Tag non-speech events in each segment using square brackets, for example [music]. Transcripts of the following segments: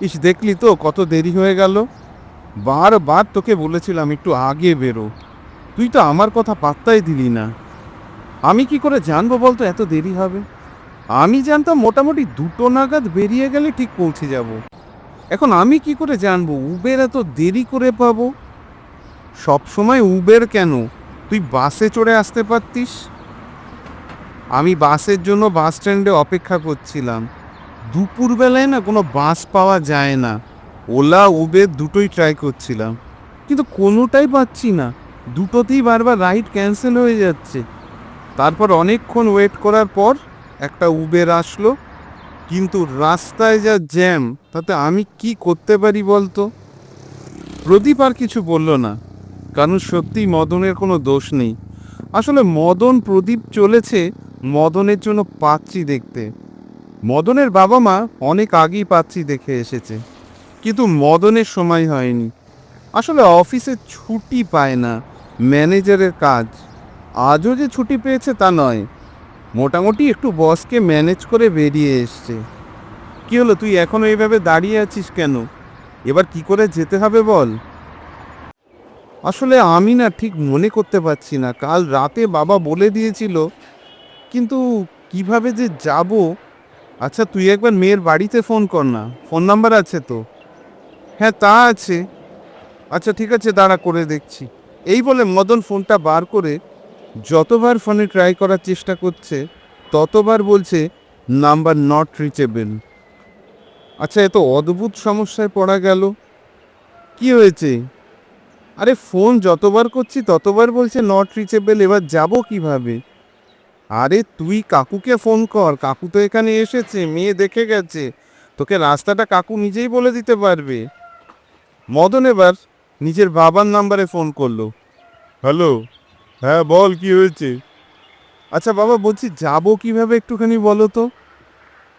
ইস, দেখলি তো কত দেরি হয়ে গেল। বারবার তোকে বলেছিলাম একটু আগে বেরো। তুই তো আমার কথা পাত্তাই দিলি না। আমি কি করে জানব বলতো এত দেরি হবে? আমি জানতাম মোটামুটি দুটো নাগাদ বেরিয়ে গেলে ঠিক পৌঁছে যাব। এখন আমি কি করে জানব উবের এত দেরি করে পাবো? সব সময় উবের কেন? তুই বাসে চড়ে আসতে পারতিস? আমি বাসের জন্য বাস স্ট্যান্ডে অপেক্ষা করছিলাম। দুপুরবেলায় না কোনো বাস পাওয়া যায় না। ওলা, উবের দুটোই ট্রাই করছিলাম। কিন্তু কোনোটাই পাচ্ছি না। দুটোতেই বারবার রাইড ক্যান্সেল হয়ে যাচ্ছে। তারপর অনেকক্ষণ ওয়েট করার পর একটা উবের আসলো। কিন্তু রাস্তায় যা জ্যাম তাতে আমি কি করতে পারি বলতো? প্রদীপ আর কিছু বলল না। কারণ সত্যিই মদনের কোনো দোষ নেই। আসলে মদন প্রদীপ চলেছে, মদনের জন্য পাচ্ছি দেখতে। মদনের বাবা মা অনেক আগেই পাচ্ছি দেখে এসেছে। কিন্তু মদনের সময় হয়নি। আসলে অফিসে ছুটি পায় না। ম্যানেজারের কাজ। আজও যে ছুটি পেয়েছে তা নয়। মোটামুটি একটু বসকে ম্যানেজ করে বেরিয়ে এসছে। কী হলো, তুই এখনও এইভাবে দাঁড়িয়ে আছিস কেন? এবার কি করে যেতে হবে বল। আসলে আমি না ঠিক মনে করতে পারছি না। কাল রাতে বাবা বলে দিয়েছিল, কিন্তু কীভাবে যে যাব আচ্ছা তুই একবার মেয়ের বাড়িতে ফোন কর না। ফোন নাম্বার আছে তো? হ্যাঁ তা আছে। আচ্ছা ঠিক আছে, দাঁড়া, করে দেখছি। এই বলে মদন ফোনটা বার করে যতবার ফোনে ট্রাই করার চেষ্টা করছে, ততবার বলছে নাম্বার নট রিচেবেল আচ্ছা এত অদ্ভুত সমস্যায় পড়া গেল। কি হয়েছে? আরে ফোন যতবার করছি, ততবার বলছে নট রিচেবেল এবার যাব কীভাবে? আরে তুই কাকুকে ফোন কর। কাকু তো এখানে এসেছে, মেয়ে দেখে গেছে। তোকে রাস্তাটা কাকু নিজেই বলে দিতে পারবে। মদন এবার নিজের বাবার নাম্বারে ফোন করল। হ্যালো? হ্যাঁ বল, কি হয়েছে? আচ্ছা বাবা, বলছি যাব কীভাবে একটুখানি বলো তো?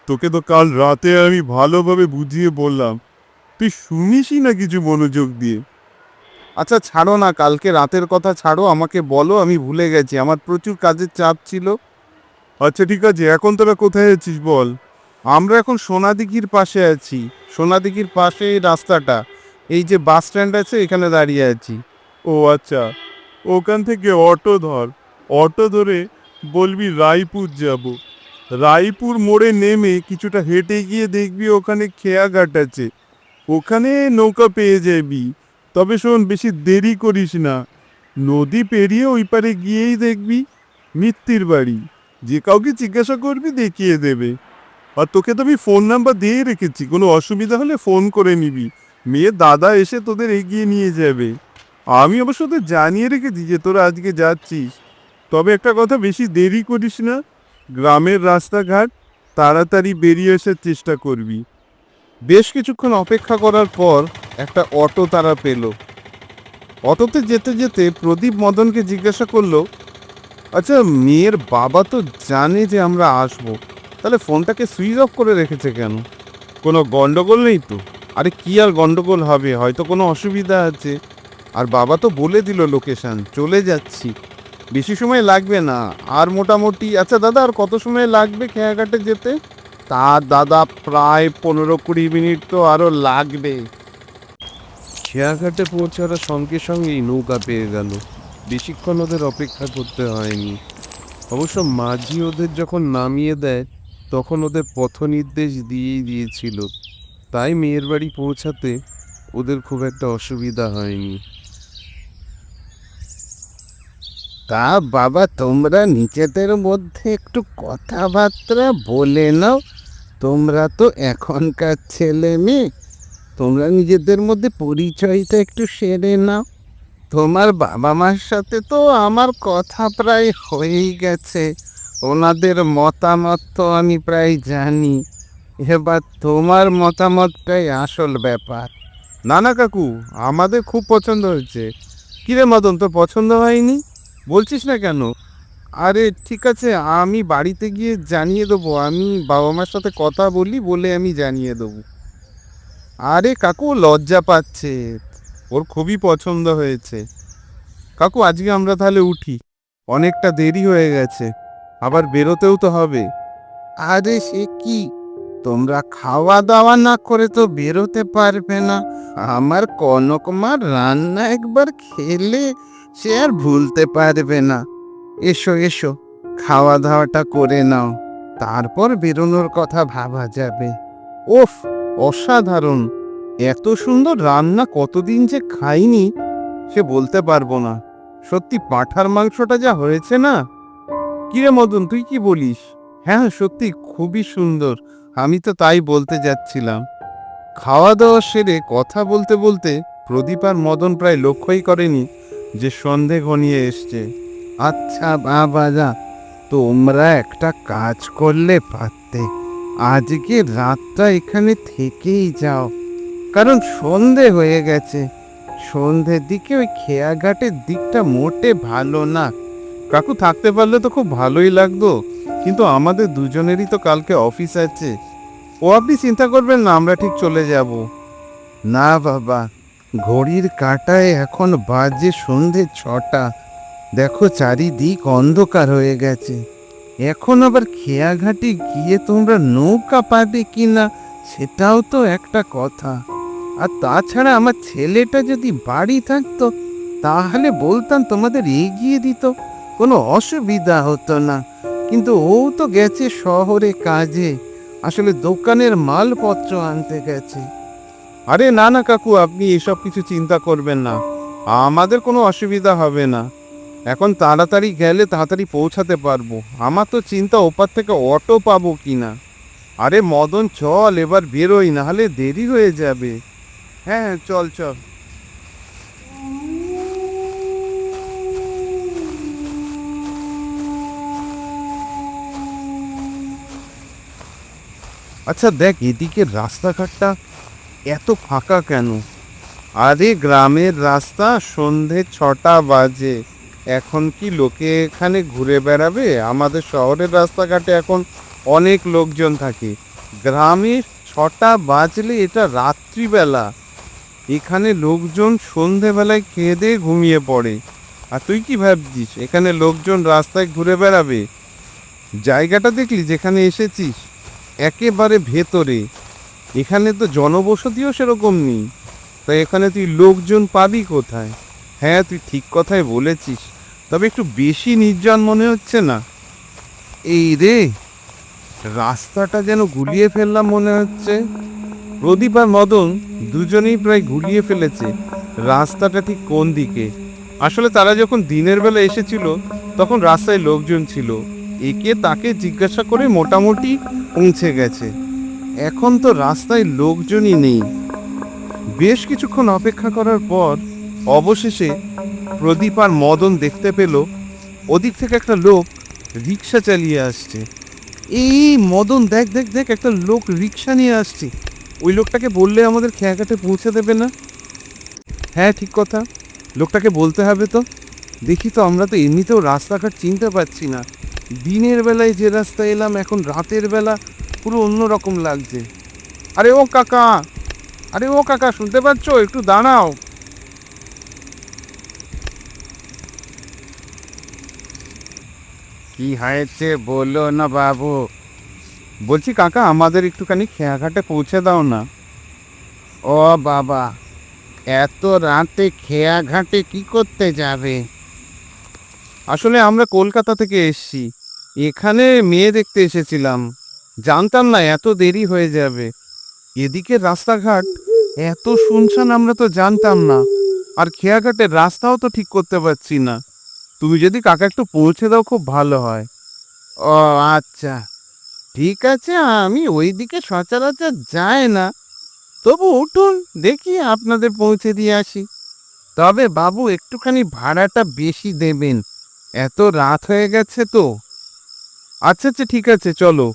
তোকে তো কাল রাতে আমি ভালোভাবে বুঝিয়ে বললাম। তুই শুনিসই না কিছু মনোযোগ দিয়ে। আচ্ছা ছাড়ো না, কালকে রাতের কথা ছাড়ো, আমাকে বলো, আমি ভুলে গেছি, আমার প্রচুর কাজের চাপ ছিল। আচ্ছা ঠিক আছে, এখন তোরা কোথায় আছিস বল? আমরা এখন সোনাদিঘির পাশে আছি, সোনাদিঘির পাশে এই রাস্তাটা, এই যে বাস স্ট্যান্ড আছে, এখানে দাঁড়িয়ে আছি। ও আচ্ছা ওখান থেকে অটো ধর, অটো ধরে বলবি রায়পুর যাব। রায়পুর মোড়ে নেমে কিছুটা হেঁটে গিয়ে দেখবি ওখানে খেয়াঘাট আছে, ওখানে নৌকা পেয়ে যাবি। তবে শোন, বেশি দেরি করিস না। নদী পেরিয়ে ওই পারে গিয়েই দেখবি মিত্তির বাড়ি। যে কাউকে জিজ্ঞাসা করবি দেখিয়ে দেবে। আর তোকে তো আমি ফোন নাম্বার দিয়ে রেখেছি, কোনো অসুবিধা হলে ফোন করে নিবি। মেয়ের দাদা এসে তোদের এগিয়ে নিয়ে যাবে। আমি অবশ্য তো জানিয়ে রেখেছি যে তোরা আজকে যাচ্ছিস। তবে একটা কথা, বেশি দেরি করিস না। গ্রামের রাস্তাঘাট তাড়াতাড়ি বেরিয়ে আসার চেষ্টা করবি। বেশ কিছুক্ষণ অপেক্ষা করার পর একটা অটো তারা পেল। অটোতে যেতে যেতে প্রদীপ মদনকে জিজ্ঞাসা করল আচ্ছা মেয়ের বাবা তো জানে যে আমরা আসব, তাহলে ফোনটাকে সুইচ অফ করে রেখেছে কেন? কোনো গন্ডগোল নেই তো? আরে কি আর গন্ডগোল হবে? হয়তো কোনো অসুবিধা আছে। আর বাবা তো বলে দিল লোকেশন, চলে যাচ্ছি। বেশি সময় লাগবে না। আর মোটামুটি আচ্ছা দাদা, আর কত সময় লাগবে খেয়াঘাটে যেতে? তা দাদা প্রায় পনেরো কুড়ি মিনিট তো আরও লাগবে। খেয়াঘাটে পৌঁছার সঙ্গে সঙ্গেই নৌকা পেয়ে গেল। বেশিক্ষণ ওদের অপেক্ষা করতে হয়নি। অবশ্য মাঝি ওদের যখন নামিয়ে দেয় তখন ওদের পথ নির্দেশ দিয়েই দিয়েছিল। তাই মেয়ের বাড়ি পৌঁছাতে ওদের খুব একটা অসুবিধা হয়নি। তা বাবা তোমরা নিজেদের মধ্যে একটু কথাবার্তা বলে নাও। তোমরা তো এখনকার ছেলে মেয়ে। তোমরা নিজেদের মধ্যে পরিচয়টা একটু সেরে নাও। তোমার বাবা মার সাথে তো আমার কথা প্রায় হয়েই গেছে। ওনাদের মতামত তো আমি প্রায় জানি। এবার তোমার মতামতটাই আসল ব্যাপার। না না কাকু, আমাদের খুব পছন্দ হয়েছে। কিরে মদন তো পছন্দ হয়নি? বলছিস না কেন? আরে ঠিক আছে, আমি বাড়িতে গিয়ে জানিয়ে দেবো। আমি বাবা মার সাথে কথা বলি বলে আমি জানিয়ে দেবো। আরে কাকু, লজ্জা পাচ্ছে। ওর খুবই পছন্দ হয়েছে। কাকু, আজকে আমরা তাহলে উঠি। অনেকটা দেরি হয়ে গেছে। আবার বেরোতেও তো হবে। আরে সে কি? তোমরা খাওয়া দাওয়া না করে তো বেরোতে পারবে না। আমার কনকমার রান্না একবার খেলে সে আর ভুলতে পারবে না। এসো এসো খাওয়া দাওয়াটা করে নাও। তারপর বেরোনোর কথা ভাবা যাবে। ওফ, অসাধারণ! এত সুন্দর রান্না কতদিন যে খাইনি, সে বলতে পারব না। সত্যি পাঁঠার মাংসটা যা হয়েছে না? কিরে মদন, তুই কি বলিস? হ্যাঁ সত্যি খুবই সুন্দর, আমি তো তাই বলতে যাচ্ছিলাম। খাওয়া দাওয়া সেরে কথা বলতে বলতে প্রদীপ আর মদন প্রায় লক্ষ্যই করেনি যে সন্ধে ঘনিয়ে এসছে। আচ্ছা বাবা যা, তোমরা একটা কাজ করলে পারতে। আজকে রাতটা এখানে থেকেই যাও। কারণ সন্ধে হয়ে গেছে। সন্ধ্যের দিকে ওই খেয়াঘাটের দিকটা মোটে ভালো না। কাকু থাকতে পারলে তো খুব ভালোই লাগতো। কিন্তু আমাদের দুজনেরই তো কালকে অফিস আছে। ও আপনি চিন্তা করবেন না, আমরা ঠিক চলে যাব। না বাবা, ঘড়ির কাঁটায় এখন বাজে সন্ধে ছটা। দেখো চারিদিক অন্ধকার হয়ে গেছে। এখন আবার খেয়াঘাটি গিয়ে তোমরা নৌকা পাবে কি না সেটাও তো একটা কথা। আর তাছাড়া আমার ছেলেটা যদি বাড়ি থাকতো, তাহলে বলতাম তোমাদের এগিয়ে দিত, কোনো অসুবিধা হতো না। কিন্তু ও তো গেছে শহরে কাজে, আসলে দোকানের মালপত্র আনতে গেছে। আরে না না কাকু, আপনি এসব কিছু চিন্তা করবেন না। আমাদের কোনো অসুবিধা হবে না। এখন তাড়াতাড়ি গেলে তাড়াতাড়ি পৌঁছাতে পারব। আমার তো চিন্তা ওপার থেকে অটো পাবো কি না আরে মদন, চল এবার বেরোই না হলে দেরি হয়ে যাবে। হ্যাঁ হ্যাঁ চল চল। আচ্ছা দেখ, এদিকে রাস্তাঘাটটা এত ফাঁকা কেন? আরে, গ্রামের রাস্তা সন্ধে ছটা বাজে। এখন কি লোকে এখানে ঘুরে বেড়াবে? আমাদের শহরের রাস্তাঘাটে এখন অনেক লোকজন থাকে। গ্রামে ছটা বাজলে এটা রাত্রিবেলা। এখানে লোকজন সন্ধেবেলায় খেয়ে দিয়ে ঘুমিয়ে পড়ে। আর তুই কি ভাবছিস? এখানে লোকজন রাস্তায় ঘুরে বেড়াবে? জায়গাটা দেখলি যেখানে এসেছিস? একেবারে ভেতরে। এখানে তো জনবসতিও সেরকম নেই। তাই এখানে তুই লোকজন পাবি কোথায়? হ্যাঁ তুই ঠিক কথাই বলেছিস। তবে একটু বেশি নির্জন মনে হচ্ছে না। এই রে, রাস্তাটা যেন গুলিয়ে ফেললাম মনে হচ্ছে। প্রদীপ আর মদন দুজনেই প্রায় গুলিয়ে ফেলেছে। রাস্তাটা ঠিক কোন দিকে? আসলে তারা যখন দিনের বেলা এসেছিল, তখন রাস্তায় লোকজন ছিল। একে তাকে জিজ্ঞাসা করে মোটামুটি পৌঁছে গেছে। এখন তো রাস্তায় লোকজনই নেই। বেশ কিছুক্ষণ অপেক্ষা করার পর অবশেষে প্রদীপ আর মদন দেখতে পেল, ওদিক থেকে একটা লোক রিক্সা চালিয়ে আসছে। এই মদন, দেখ দেখ দেখ, একটা লোক রিক্সা নিয়ে আসছে। ওই লোকটাকে বললে আমাদের খেয়াঘাটে পৌঁছে দেবে না? হ্যাঁ ঠিক কথা। লোকটাকে বলতে হবে তো। দেখি তো, আমরা তো এমনিতেও রাস্তাঘাট চিনতে পারছি না। দিনের বেলায় যে রাস্তা এলাম, এখন রাতের বেলা পুরো অন্য রকম লাগছে। আরে ও কাকা! আরে ও কাকা, শুনতে পাচ্ছ? একটু দাঁড়াও। কি হয়েছে বলো না বাবু। বলছি, কাকা, আমাদের একটুখানি খেয়াঘাটে পৌঁছে দাও না। ও বাবা, এত রাতে খেয়াঘাটে কি করতে যাবে? আসলে আমরা কলকাতা থেকে এসেছি। এখানে মেয়ে দেখতে এসেছিলাম। জানতাম না, এত দেরি হয়ে যাবে। এদিকে রাস্তাঘাট, এত শুনশান আমরা তো জানতাম না। আর খেয়াঘাটের রাস্তাও তো ঠিক করতে পারছি না। তুমি যদি কাকা একটু পৌঁছে দাও, খুব ভালো হয়। ও আচ্ছা। ঠিক আছে, আমি ওইদিকে সচরাচর যাই না। তবু উঠুন, দেখি আপনাদের পৌঁছে দিয়ে আসি। তবে বাবু, একটুখানি ভাড়াটা বেশি দেবেন। এত রাত হয়ে গেছে তো। আচ্ছা আচ্ছা ঠিক আছে, চলো।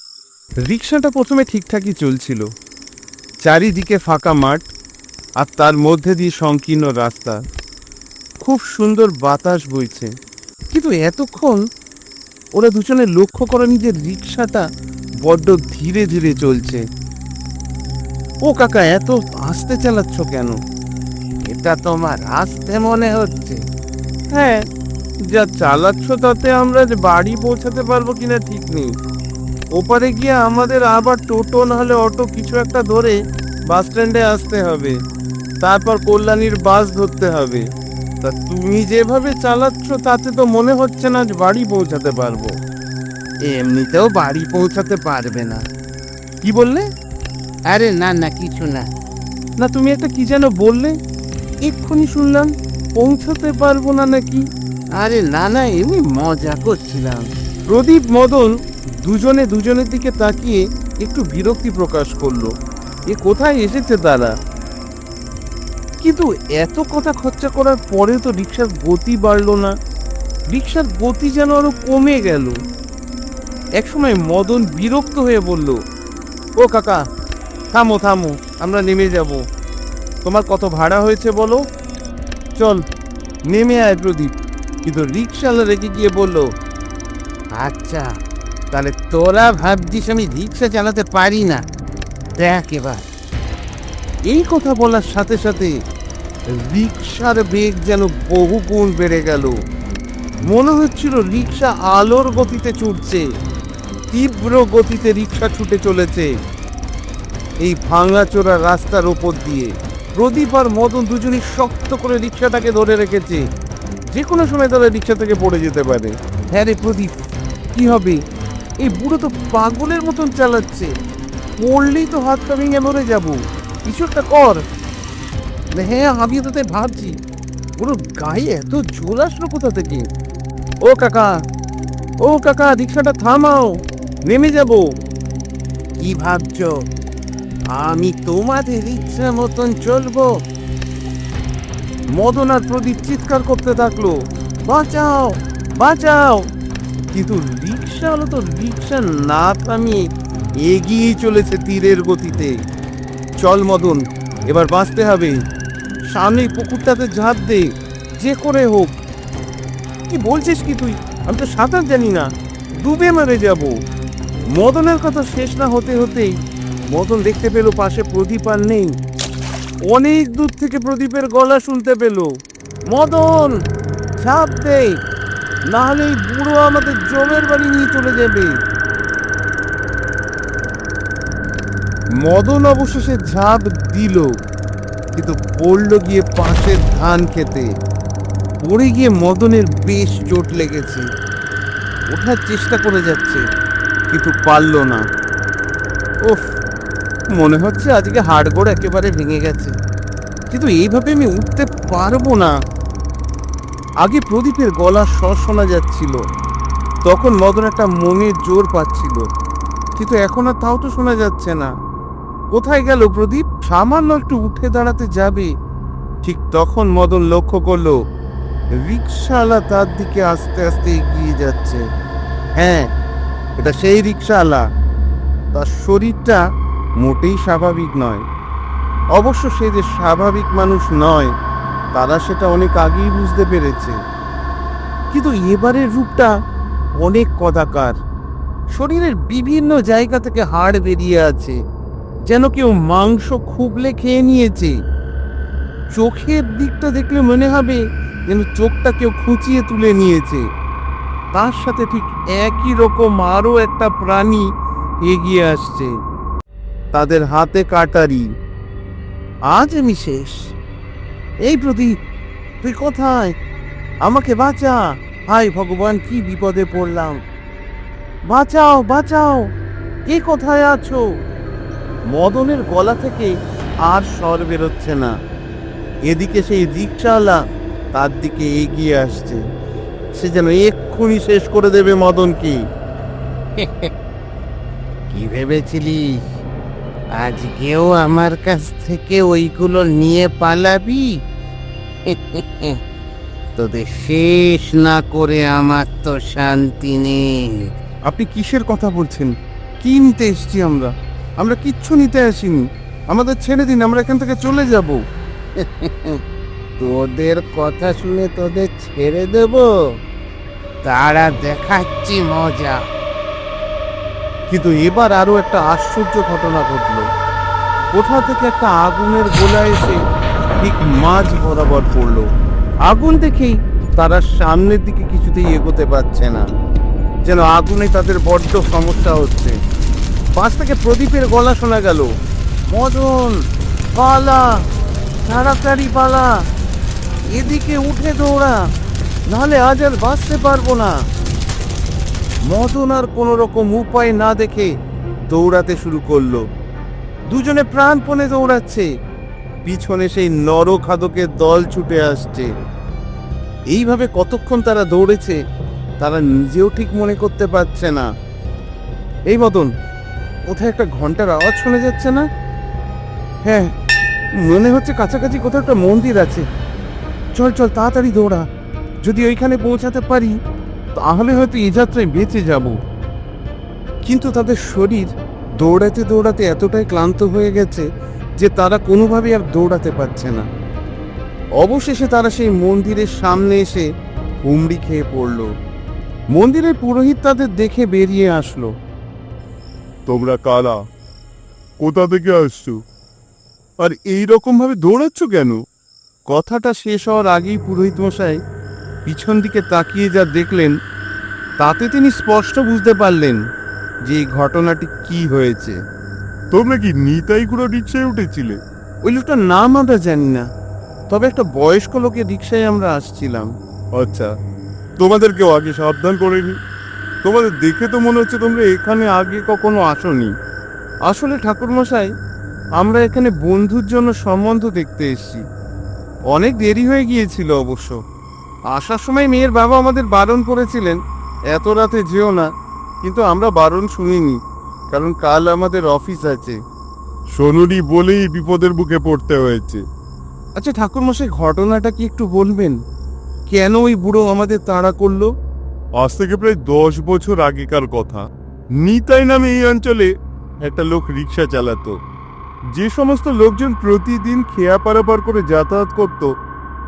রিক্সাটা প্রথমে ঠিকঠাকই চলছিল। চারিদিকে ফাঁকা মাঠ আর তার মধ্যে দিয়ে সংকীর্ণ রাস্তা। খুব সুন্দর বাতাস বইছে। কিন্তু এতক্ষণ ওরা দুজনে লক্ষ্য করেনি যে রিক্সাটা বড্ড ধীরে ধীরে চলছে। ও কাকা, এত আস্তে চালাচ্ছ কেন? এটা তোমার আস্তে মনে হচ্ছে। হ্যাঁ যা চালাচ্ছ তাতে আমরা বাড়ি পৌঁছাতে পারব কিনা ঠিক নেই। ওপারে গিয়ে আমাদের আবার টোটো, নাহলে অটো কিছু একটা ধরে বাস স্ট্যান্ডে আসতে হবে। তারপর কল্যাণীর বাস ধরতে হবে। তা তুমি যেভাবে চালাচ্ছ তাতে তো মনে হচ্ছে না আজ বাড়ি পৌঁছাতে পারব। এমনিতেও বাড়ি পৌঁছাতে পারবে না। কি বললে? আরে না না কিছু না। না তুমি একটা কি যেন বললে? এক্ষুনি শুনলাম পৌঁছাতে পারব না নাকি? আরে না না এমনি মজা করছিলাম। প্রদীপ মদন দুজনে দুজনের দিকে তাকিয়ে একটু বিরক্তি প্রকাশ করল। এ কোথায় এসেছে তারা? কিন্তু এত কথা খরচা করার পরে তো রিক্সার গতি বাড়লো না। রিক্সার গতি যেন আরও কমে গেল। একসময় মদন বিরক্ত হয়ে বলল, ও কাকা, থামো থামো, আমরা নেমে যাব। তোমার কত ভাড়া হয়েছে বলো? চল, নেমে আয় প্রদীপ। কিন্তু রিক্সাওয়ালা রেখে গিয়ে বলল আচ্ছা তাহলে তোরা ভাবছিস আমি রিক্সা চালাতে পারি না? দেখ এবার। এই কথা বলার সাথে সাথে রিক্সার বেগ যেন বহু গুণ বেড়ে গেল। মনে হচ্ছিল রিক্সা আলোর গতিতে ছুটছে, তীব্র গতিতে রিক্সা ছুটে চলেছে। এই ভাঙাচোরা রাস্তার ওপর দিয়ে প্রদীপ আর মদন দুজনই শক্ত করে রিক্সাটাকে ধরে রেখেছে। যে কোনো সময় তারা রিক্সা থেকে পড়ে যেতে পারে। হ্যাঁ রে প্রদীপ, কি হবে? এই বুড়ো তো পাগলের মতন চালাচ্ছে। পড়লেই তো হাত ভেঙে মরে যাব। কিছু একটা কর। হ্যাঁ আমি তো তাই ভাবছি। পুরো গায়ে এত জোর আসলো কোথা থেকে? ও কাকা ও কাকা, রিক্সাটা থামাও, নেমে যাব। কি ভাবছ? আমি তোমাদের ইচ্ছা মতন চলবো। মদন আর প্রদীপ চিৎকার করতে থাকল, বাঁচাও বাঁচাও। কিন্তু রিক্সা হলো তো রিক্সা না থামিয়ে এগিয়ে চলেছে তীরের গতিতে। চল মদন, এবার বাঁচতে হবে। সামনে পুকুরটাতে ঝাঁপ দে, যে করে হোক। কি বলছিস কি তুই? আমি তো সাঁতার জানি না। ডুবে মারে যাব। মদনের কথা শেষ না হতে হতেই মদন দেখতে পেল পাশে প্রদীপ আর নেই। অনেক দূর থেকে প্রদীপের গলা শুনতে পেল। মদন, ঝাঁপ দে, না হলে এই বুড়ো আমাদের জমের বাড়ি নিয়ে চলে যাবে। মদন অবশেষে ঝাঁপ দিল। কিন্তু পড়ল গিয়ে পাশের ধান খেতে। পড়ে গিয়ে মদনের বেশ চোট লেগেছে। ওঠার চেষ্টা করে যাচ্ছে, কিন্তু পারল না। ওফ, মনে হচ্ছে আজকে হাড়গোড় একেবারে ভেঙে গেছে। কিন্তু এইভাবে আমি উঠতে পারব না। আগে প্রদীপের স্বর শোনা যাচ্ছিল। তখন মদন একটা মনের জোর পাচ্ছিল। কিন্তু এখন আর তাও তো শোনা যাচ্ছে না। কোথায় গেল প্রদীপ? সামান্য একটু উঠে দাঁড়াতে যাবে। ঠিক তখন মদন লক্ষ্য করল রিক্সাওয়ালা তার দিকে আস্তে আস্তে এগিয়ে যাচ্ছে। হ্যাঁ এটা সেই রিক্সাওয়ালা তার শরীরটা মোটেই স্বাভাবিক নয়। অবশ্য সে যে স্বাভাবিক মানুষ নয়, তারা সেটা অনেক আগেই বুঝতে পেরেছে। কিন্তু এবারের রূপটা অনেক কদাকার। শরীরের বিভিন্ন জায়গা থেকে হাড় বেরিয়ে আছে। যেন কেউ মাংস খুবলে খেয়ে নিয়েছে। চোখের দিকটা দেখলে মনে হবে যেন চোখটা কেউ খুঁচিয়ে তুলে নিয়েছে। তার সাথে ঠিক একই রকম আরও একটা প্রাণী এগিয়ে আসছে। তাদের হাতে কাটারি। আজ আমি শেষ। এই প্রদীপ, তুই কোথায়? আমাকে বাঁচা। হায় ভগবান, কি বিপদে পড়লাম। বাঁচাও বাঁচাও। কে কোথায় আছো? মদনের গলা থেকে আর স্বর বেরোচ্ছে না। এদিকে সেই রিক্সাওয়ালা তার দিকে এগিয়ে আসছে। সে যেন এক্ষুনি শেষ করে দেবে মদনকে। [laughs] কি ভেবেছিলিস আজকেও আমার কাছ থেকে ওইগুলো নিয়ে পালাবি? [laughs] তোদের শেষ না করে আমার তো শান্তি নেই। আপনি কিসের কথা বলছেন? কি নিতে এসছি আমরা। আমরা কিচ্ছু নিতে আসিনি। আমাদের ছেড়ে দিন আমরা এখান থেকে চলে যাব। [laughs] তোদের কথা শুনে তোদের ছেড়ে দেব? তারা দেখাচ্ছি মজা। কিন্তু এবার আরও একটা আশ্চর্য ঘটনা ঘটলো। কোথা থেকে একটা আগুনের গোলা এসে ঠিক মাঝ বরাবর পড়ল। আগুন দেখেই তারা সামনের দিকে কিছুতেই এগোতে পারছে না। যেন আগুনে তাদের বড্ড সমস্যা হচ্ছে। পাশ থেকে প্রদীপের গলা শোনা গেল। মদন, পালা, তাড়াতাড়ি পালা। এদিকে উঠে দৌড়া, নাহলে আজ আর বাঁচতে পারব না। মদন আর কোনো রকম উপায় না দেখে দৌড়াতে শুরু করল। দুজনে প্রাণপণে দৌড়াচ্ছে। পিছনে সেই নরখাদকের দল ছুটে আসছে। এইভাবে কতক্ষণ তারা দৌড়েছে, তারা নিজেও ঠিক মনে করতে পারছে না। এই মতন কোথায় একটা ঘণ্টার আওয়াজ শোনা যাচ্ছে না? হ্যাঁ মনে হচ্ছে কাছাকাছি কোথাও একটা মন্দির আছে। চল চল, তাড়াতাড়ি দৌড়া। যদি ওইখানে পৌঁছাতে পারি, তাহলে হয়তো এই যাত্রায় বেঁচে যাব। কিন্তু তাদের শরীর দৌড়াতে দৌড়াতে এতটাই ক্লান্ত হয়ে গেছে যে তারা কোনোভাবেই আর দৌড়াতে পারছে না। অবশেষে তারা সেই মন্দিরের সামনে এসে হুমড়ি খেয়ে পড়ল। মন্দিরের পুরোহিত তাদের দেখে বেরিয়ে আসলো। তোমরা কারা? কোথা থেকে আসছো? আর এই রকম ভাবে দৌড়াচ্ছ কেন? কথাটা শেষ হওয়ার আগেই পুরোহিত মশাই পিছন দিকে তাকিয়ে যা দেখলেন তাতে তিনি স্পষ্ট বুঝতে পারলেন যে এই ঘটনাটি কি হয়েছে। তোমরা কি নিতাই গুঁড়ো রিক্সায় উঠেছিলে? ওই লোকটার নাম আমরা জানি না তবে একটা বয়স্ক লোকের রিক্সায় আমরা আসছিলাম। আচ্ছা তোমাদেরকেও আগে সাবধান করেনি তোমাদের দেখে তো মনে হচ্ছে তোমরা এখানে আগে কখনো আসোনি। আসলে ঠাকুরমশাই আমরা এখানে বন্ধুর জন্য সম্বন্ধ দেখতে এসেছি। অনেক দেরি হয়ে গিয়েছিল অবশ্য। আসার সময় মেয়ের বাবা আমাদের বারণ করেছিলেন এত রাতে যেও না। কিন্তু আমরা বারণ শুনিনি কারণ কাল আমাদের অফিস আছে। শোনুনি বলেই বিপদের বুকে পড়তে হয়েছে। আচ্ছা ঠাকুরমশাই ঘটনাটা কি একটু বলবেন? কেন ওই বুড়ো আমাদের তাড়া করল? আজ থেকে প্রায় দশ বছর আগেকার কথা। নিতাই নামে এই অঞ্চলে একটা লোক রিক্সা চালাতো। যে সমস্ত লোকজন প্রতিদিন খেয়া পারাপার করে যাতায়াত করত,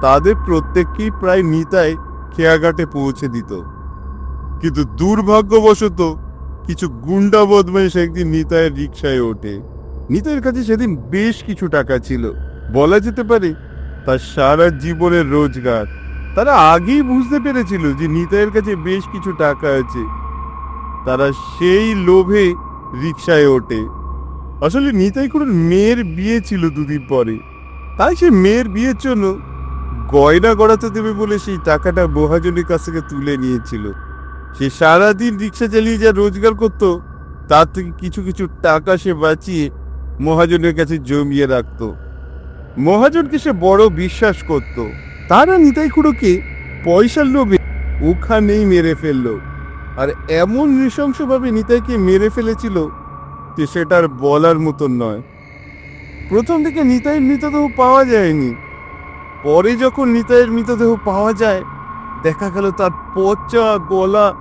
তাদের প্রত্যেককেই প্রায় নিতাই খেয়াঘাটে পৌঁছে দিত। কিন্তু দুর্ভাগ্যবশত কিছু গুন্ডা বদমাইশ একদিন নিতাইয়ের রিক্সায় ওঠে। নিতাইয়ের কাছে সেদিন বেশ কিছু টাকা ছিল। বলা যেতে পারে তার সারা জীবনের রোজগার। তারা আগেই বুঝতে পেরেছিল যে নিতাইয়ের কাছে বেশ কিছু টাকা আছে। তারা সেই লোভে রিক্সায় ওঠে। আসলে নিতাই কোনো মেয়ের বিয়ে ছিল দুদিন পরে। তাই সে মেয়ের বিয়ের জন্য গয়না গড়াতে দেবে বলে সেই টাকাটা মহাজনের কাছ থেকে তুলে নিয়েছিল। সে সারাদিন রিক্সা চালিয়ে যা রোজগার করত, তার থেকে কিছু কিছু টাকা সে বাঁচিয়ে মহাজনের কাছে জমিয়ে রাখত। মহাজনকে সে বড় বিশ্বাস করত। তারা নিতাই খুড়োকে পয়সার লোভে ওখানেই মেরে ফেলল। আর এমন নৃশংসভাবে নিতাইকে মেরে ফেলেছিল যে সেটার বলার মতন নয়। প্রথম দিকে নিতাইয়ের মৃতদেহ পাওয়া যায়নি। পরে যখন নিতাইয়ের মৃতদেহ পাওয়া যায়, দেখা গেল তার পচা গলা,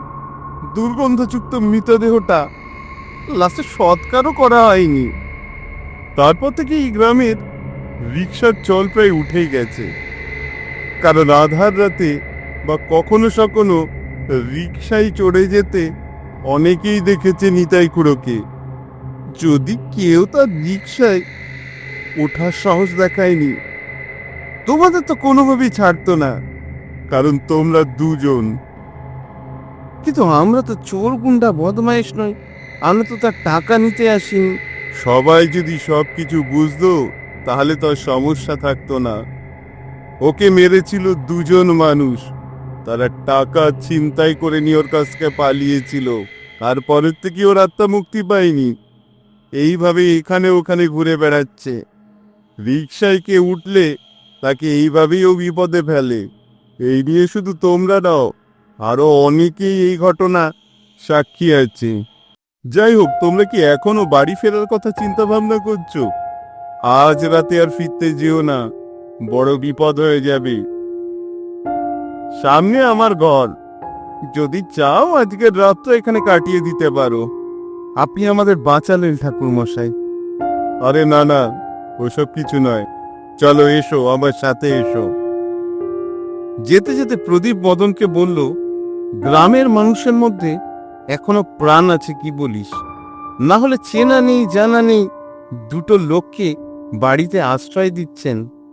দুর্গন্ধযুক্ত মৃতদেহটা লাস্টে সৎকারও করা হয়নি। তারপর থেকে এই গ্রামের রিক্সার চল প্রায় উঠেই গেছে। কারণ আধার রাতে বা কখনো সখনো রিক্সায় চড়ে যেতে অনেকেই দেখেছে নিতাই কুড়োকে যদি কেউ তার রিক্সায় ওঠার সাহস দেখায়নি, তোমাদের তো কোনোভাবেই ছাড়তো না, কারণ তোমরা দুজন। কিন্তু আমরা তো চোর গুন্ডা বদমাইশ নয় আমরা তো তার টাকা নিতে আসিনি। সবাই যদি সব কিছু বুঝতো, তাহলে তো সমস্যা থাকতো না। ওকে মেরেছিল দুজন মানুষ। তারা টাকা ছিনতাই করে নিয়ে ওর কাছ থেকে পালিয়েছিল। তারপরের থেকে ওর আত্মা মুক্তি পায়নি। এইভাবে এখানে ওখানে ঘুরে বেড়াচ্ছে। রিক্সায় কে উঠলে তাকে এইভাবেই ও বিপদে ফেলে। এই নিয়ে শুধু তোমরা নাও, আরও অনেকেই এই ঘটনা সাক্ষী আছে। যাই হোক, তোমরা কি এখনও বাড়ি ফেরার কথা চিন্তা ভাবনা করছ? আজ রাতে আর ফিরতে যেও না। বড় বিপদ হয়ে যাবে। সামনে আমার ঘর। যদি চাও আজকের তো এখানে কাটিয়ে দিতে পারো। আপনি আমাদের বাঁচালেন ঠাকুর মশাই। আরে না না, ওসব কিছু নয়। চলো এসো, আমার সাথে এসো। যেতে যেতে প্রদীপ মদনকে বলল, গ্রামের মানুষের মধ্যে এখনও প্রাণ আছে, কি বলিস? না হলে চেনা নেই, জানা নেই, দুটো লোককে বাড়িতে আশ্রয় দিচ্ছেন।